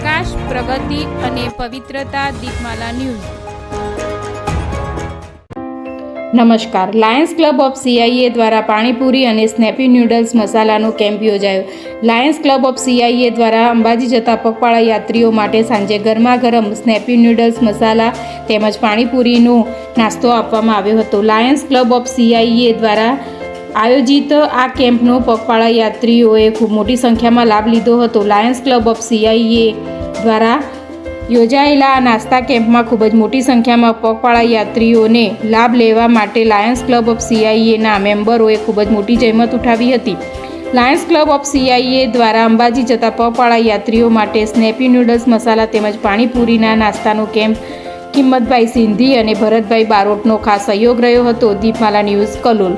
વિકાસ પ્રગતિ અને પવિત્રતા દીપમાલા ન્યૂઝ. નમસ્કાર. લાયન્સ ક્લબ ઓફ સીઆઈએ દ્વારા પાણીપુરી અને સ્નેપી નૂડલ્સ મસાલાનો કેમ્પ યોજાયો. લાયન્સ ક્લબ ઓફ સીઆઈએ દ્વારા અંબાજી જતા પગપાળા યાત્રીઓ માટે સાંજે ગરમા ગરમ સ્નેપી નૂડલ્સ મસાલા તેમજ પાણીપુરીનો નાસ્તો આપવામાં આવ્યો હતો. લાયન્સ ક્લબ ઓફ સીઆઈએ દ્વારા આયોજિત આ કેમ્પનો પગપાળા યાત્રીઓએ ખૂબ મોટી સંખ્યામાં લાભ લીધો હતો. લાયન્સ ક્લબ ઓફ સીઆઈએ દ્વારા યોજાયેલા આ નાસ્તા કેમ્પમાં ખૂબ જ મોટી સંખ્યામાં પગપાળા યાત્રીઓને લાભ લેવા માટે લાયન્સ ક્લબ ઓફ સીઆઈએના મેમ્બરોએ ખૂબ જ મોટી જહેમત ઉઠાવી હતી. લાયન્સ ક્લબ ઓફ સીઆઈએ દ્વારા અંબાજી જતા પગપાળા યાત્રીઓ માટે સ્નેપી નૂડલ્સ મસાલા તેમજ પાણીપુરીના નાસ્તાનો કેમ્પ કિંમતભાઈ સિંધી અને ભરતભાઈ બારોટનો ખાસ સહયોગ રહ્યો હતો. દીપમાલા ન્યૂઝ કલોલ.